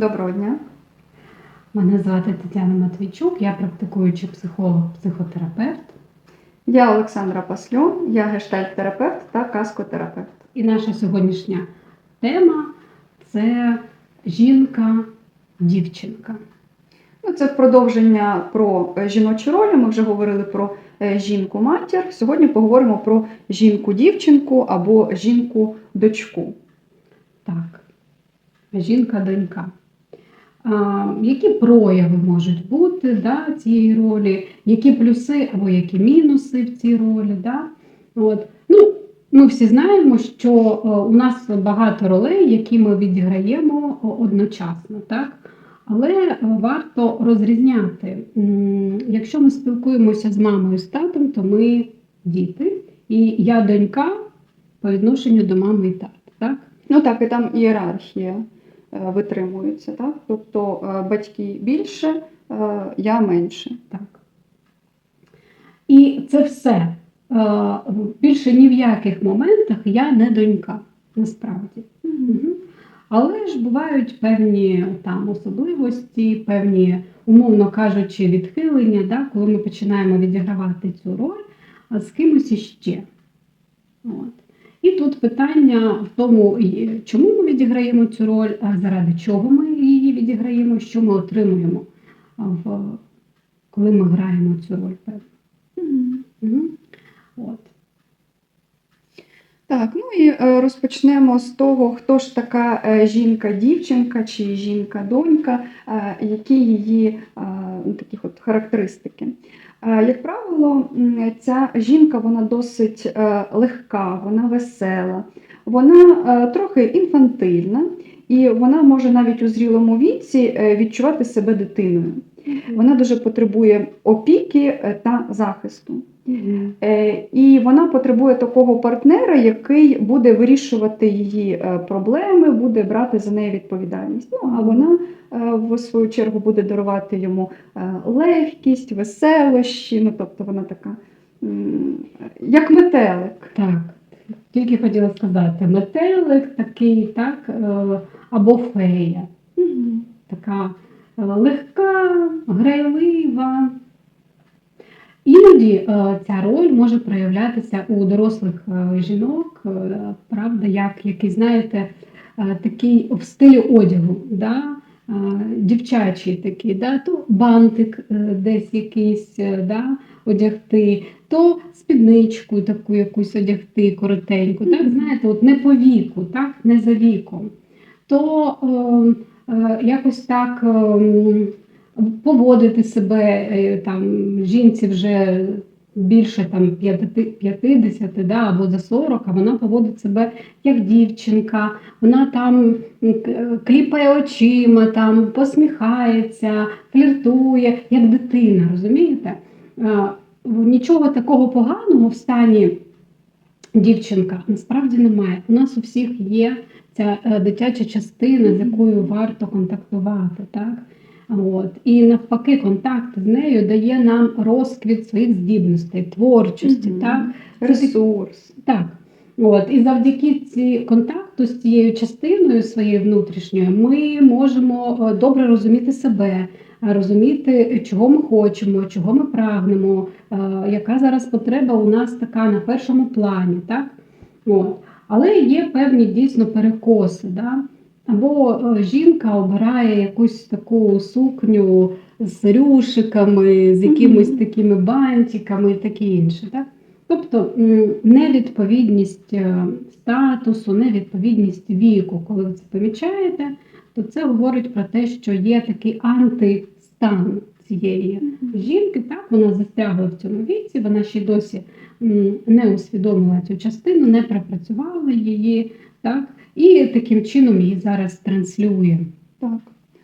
Доброго дня. Мене звати Тетяна Матвійчук, я практикуючий психолог, психотерапевт. Я Олександра Пасльон, я гештальт-терапевт та каскотерапевт. І наша сьогоднішня тема це жінка-дівчинка. Ну, це продовження про жіночі ролі. Ми вже говорили про е, жінку-матір. Сьогодні поговоримо про жінку-дівчинку або жінку-дочку. Так, жінка-донька. Які прояви можуть бути да, цієї ролі, які плюси або які мінуси в цій ролі? Да? От. Ну, ми всі знаємо, що е, у нас багато ролей, які ми відіграємо одночасно. Так? Але е, варто розрізняти. Якщо ми спілкуємося з мамою з татом, то ми діти, і я донька по відношенню до мами і тата. Так? Ну так, і там ієрархія е, витримується, так? Тобто е, батьки більше, е, я менше. Так. І це все. Більше ні в яких моментах я не донька, насправді. Мгм. Але ж бувають певні там особливості, певні, умовно кажучи, відхилення, да, коли ми починаємо відігравати цю роль з кимось іще. Тут питання в тому, чому ми відіграємо цю роль, а заради чого ми її відіграємо, що ми отримуємо, коли ми граємо цю роль. певну. Мгм. Мгм. От. Так, ну і е, розпочнемо з того, хто ж така е, жінка-дівчинка чи жінка-донька, е, які її такі от характеристики. Е, Як правило, ця жінка вона досить е, легка, вона весела, вона е, трохи інфантильна, і вона може навіть у зрілому віці відчувати себе дитиною. Вона дуже потребує опіки е, та захисту. Е, І вона потребує такого партнера, який буде вирішувати її е, проблеми, буде брати за неї відповідальність. Ну а вона в свою чергу буде дарувати йому легкість, веселощі. Ну тобто вона така як метелик. Так, тільки хотіла сказати, метелик такий, так, або фея. така е, легка, грайлива. Іноді е, ця роль може проявлятися у дорослих е, жінок, е, правда, як який, знаєте, такий в стилі одягу, да? дівчачий такий, да? то бантик десь якийсь да? одягти, то спідничку таку якусь одягти коротеньку, так, знаєте, от не по віку, так, не за віком. То е, е, якось так ем, поводити себе е, там жінці вже більше там 50 да, або за 40, а вона поводить себе як дівчинка, вона там кліпає очима, там посміхається, фліртує, як дитина, розумієте? Е, Нічого такого поганого в стані дівчинка насправді немає. У нас у всіх є ця е, дитяча частина, з якою варто контактувати. Так? От. І навпаки, контакт з нею дає нам розквіт своїх здібностей, творчості. Мгм. Так? Ресурс. Так. От. І завдяки ці контакту з цією частиною своєю внутрішньою ми можемо е, добре розуміти себе, е, розуміти, чого ми хочемо, чого ми прагнемо, яка зараз потреба у нас така на першому плані. Так? От. Але є певні дійсно перекоси. Да? Або е, жінка обирає якусь таку сукню з рюшиками, з якимись такими бантиками і таке інше. Так? Тобто невідповідність е, статусу, невідповідність віку, коли ви це помічаєте, то це говорить про те, що є такий антистан цієї жінки. Так, вона застрягла в цьому віці, вона ще й досі не усвідомила цю частину, не пропрацювала її, так, і таким чином її зараз транслює. Так.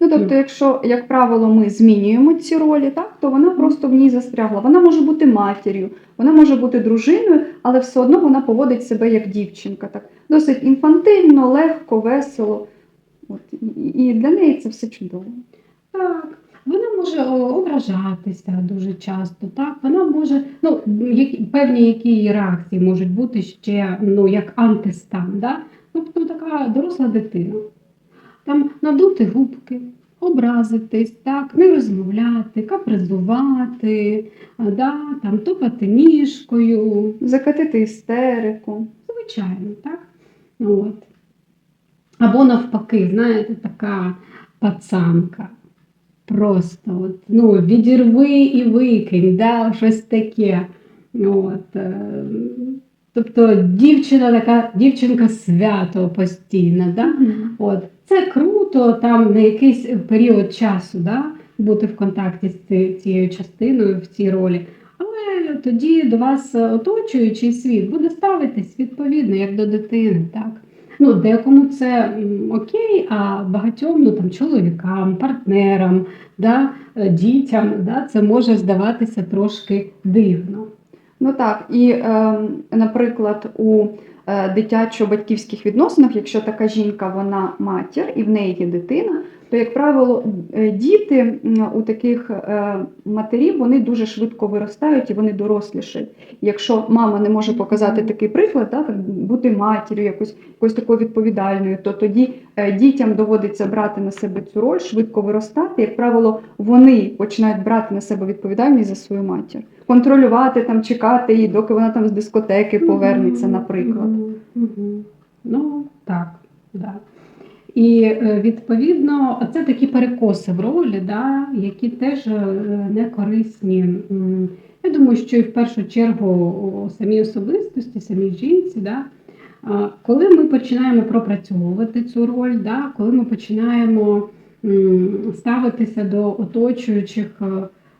Ну, тобто, Ну. якщо, як правило, ми змінюємо ці ролі, так, то вона просто в ній застрягла. Вона може бути матір'ю, вона може бути дружиною, але все одно вона поводить себе як дівчинка. Так. Досить інфантильно, легко, весело. От. І- для неї це все чудово. Так, може ображатися дуже часто. Так, вона може, ну які, певні які її реакції можуть бути ще ну як антистан, да? тобто така доросла дитина. там надути губки, образитись, так, не розмовляти, капризувати, да, там топати ніжкою, Закатити істерику. звичайно, так? От. Або навпаки, знаєте, така пацанка. Просто от, ну, відірви і викинь, да, щось таке. От, е, тобто дівчина така, дівчинка свято постійно. Да? От. Це круто там на якийсь період часу да, бути в контакті з цією частиною в цій ролі. Але тоді до вас е, оточуючий світ буде ставитись відповідно, як до дитини. Так? Ну, декому це окей, а багатьом ну, там, чоловікам, партнерам, да, е, дітям да, це може здаватися трошки дивно. Ну так, і, е, наприклад, у е, дитячо-батьківських відносинах, якщо така жінка вона матір і в неї є дитина, то, як правило, е, діти у таких е, матерів вони дуже швидко виростають і вони дорослішають. Якщо мама не може показати такий приклад, так, бути матір'ю, якось, якось такою відповідальною, то тоді е, дітям доводиться брати на себе цю роль, швидко виростати. Як правило, вони починають брати на себе відповідальність за свою матір, контролювати там, чекати її, доки вона там з дискотеки повернеться, наприклад. Ну, так, да. І е, відповідно, це такі перекоси в ролі, да, які теж е, не корисні. Я думаю, що і в першу чергу у самій особистості, самій жінці, да, коли ми починаємо пропрацьовувати цю роль, да, коли ми починаємо ставитися до оточуючих е,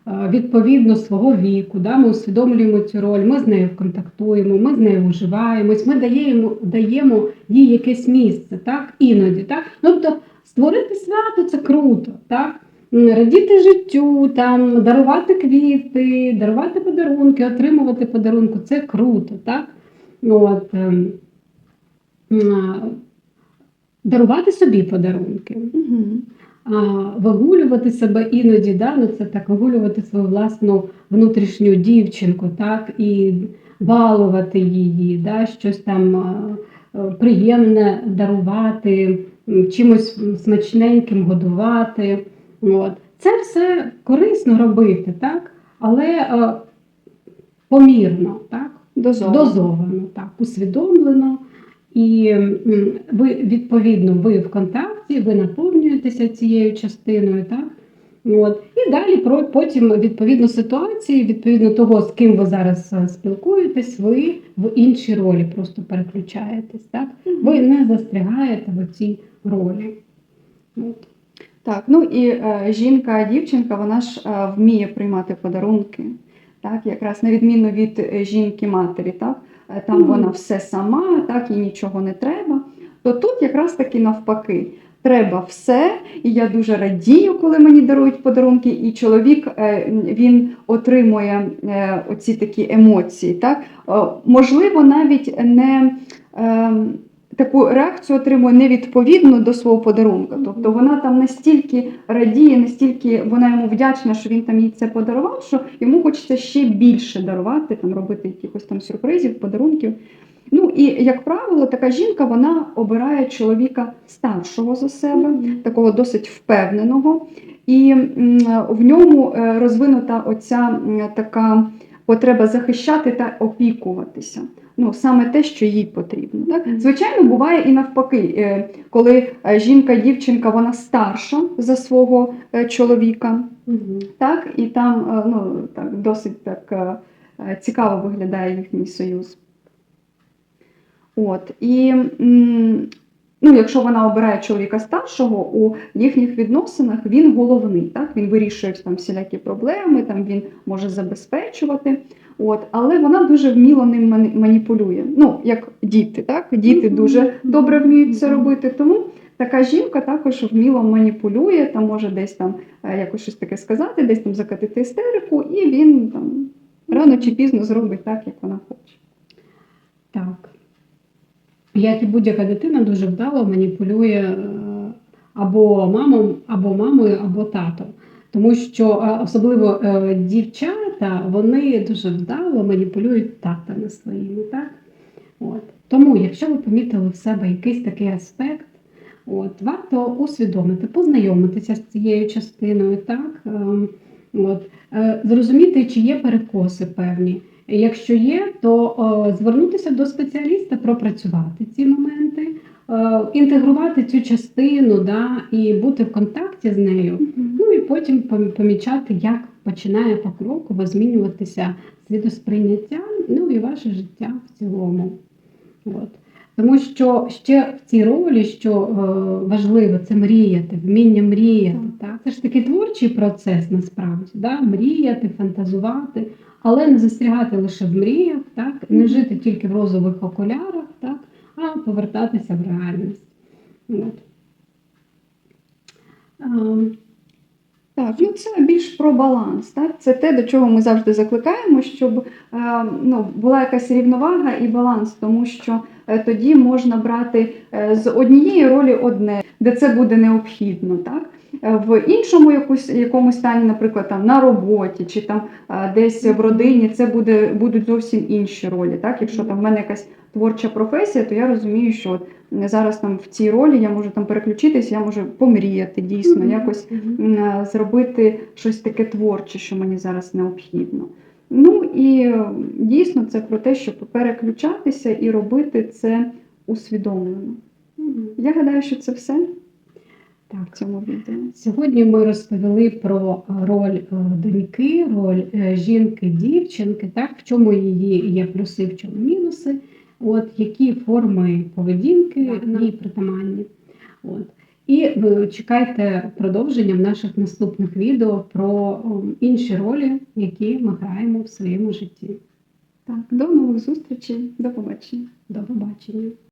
відповідно свого віку, да, ми усвідомлюємо цю роль, ми з нею контактуємо, ми з нею уживаємось, ми даємо, даємо їй якесь місце, так, іноді. Так? Тобто створити свято це круто, так? Радіти життю, там, дарувати квіти, дарувати подарунки, отримувати подарунки це круто, так? От, ем, дарувати собі подарунки Мгм. Вигулювати себе іноді, да? ну це так, вигулювати свою власну внутрішню дівчинку, так, і балувати її, да? щось там приємне дарувати, чимось смачненьким годувати. От. Це все корисно робити, так? але е, помірно, так? Дозовано. дозовано, так, усвідомлено. І ви відповідно ви в контакті, ви наповнюєтеся цією частиною, так? От. І далі про потім відповідно ситуації, відповідно того, з ким ви зараз е, спілкуєтесь, ви в іншій ролі просто переключаєтесь. Так? Ви не застрягаєте в цій ролі. От. Так, ну і е, жінка, дівчинка, вона ж е, вміє приймати подарунки. Так, якраз на відміну від е, жінки-матері, так, там Мгм. вона все сама, так, їй нічого не треба. То тут якраз таки навпаки. Треба все, і я дуже радію, коли мені дарують подарунки, і чоловік е, він отримує е, оці такі емоції. Так? Е, Можливо, навіть не е, таку реакцію отримує невідповідно до свого подарунка. Тобто вона там настільки радіє, настільки вона йому вдячна, що він там їй це подарував, що йому хочеться ще більше дарувати, там робити якихось там сюрпризів, подарунків. Ну і як правило, така жінка вона обирає чоловіка старшого за себе, такого досить впевненого, і в ньому е, розвинута оця м, потреба захищати та опікуватися. Ну, саме те, що їй потрібно. Так? Звичайно, буває і навпаки, е, коли е, жінка, дівчинка, вона старша за свого е, чоловіка, Мгм. так, і там ну, так, досить так цікаво виглядає їхній союз. От, і ну, якщо вона обирає чоловіка старшого, у їхніх відносинах він головний, так? він вирішує там всілякі проблеми, там він може забезпечувати. От, але вона дуже вміло ним маніпулює. Ну, як діти, так? Діти дуже добре вміють це робити. Тому така жінка також вміло маніпулює, там може десь там е, якось щось таке сказати, десь там закатити істерику, і він там рано чи пізно зробить так, як вона хоче. Так. Як і будь-яка дитина дуже вдало маніпулює е, або мамом, або мамою, або татом. Тому що особливо е, дівчата вони дуже вдало маніпулюють татами своїми. Так? От. Тому, якщо ви помітили в себе якийсь такий аспект, От, варто усвідомити, познайомитися з цією частиною, так? Ем, От, е, зрозуміти, чи є перекоси певні. Якщо є, то звернутися до спеціаліста, пропрацювати ці моменти, інтегрувати цю частину да, і бути в контакті з нею. Ну і потім помічати, як починає покроково змінюватися світосприйняття, ну і ваше життя в цілому. От. Тому що ще в цій ролі, що е, важливо, це мріяти, вміння мріяти. Так? Це ж такий творчий процес насправді, да? мріяти, фантазувати, але не застрягати лише в мріях, так? не жити тільки в розових окулярах, так? а повертатися в реальність. От. Так, ну це більш про баланс. Так? Це те, до чого ми завжди закликаємо, щоб е, ну, була якась рівновага і баланс, тому що е, тоді можна брати е, з однієї ролі одне, де це буде необхідно. Так? Е, В іншому якусь, якомусь стані, наприклад, там, на роботі чи там десь в родині, це буде, будуть зовсім інші ролі. Так? Якщо там в мене якась творча професія, то я розумію, що от зараз там в цій ролі я можу там переключитись, я можу помріяти дійсно, Мгм. якось м, зробити щось таке творче, що мені зараз необхідно. Ну і дійсно це про те, щоб переключатися і робити це усвідомлено. Мгм. Я гадаю, що це все в Так. цьому відео. Сьогодні ми розповіли про е, роль е, доньки, роль жінки, дівчинки, так, в чому її є плюси, в чому мінуси, от, які форми поведінки їй притаманні. От. І е, чекайте продовження в наших наступних відео про інші ролі, які ми граємо в своєму житті. Так, до нових зустрічей, до побачення. До побачення.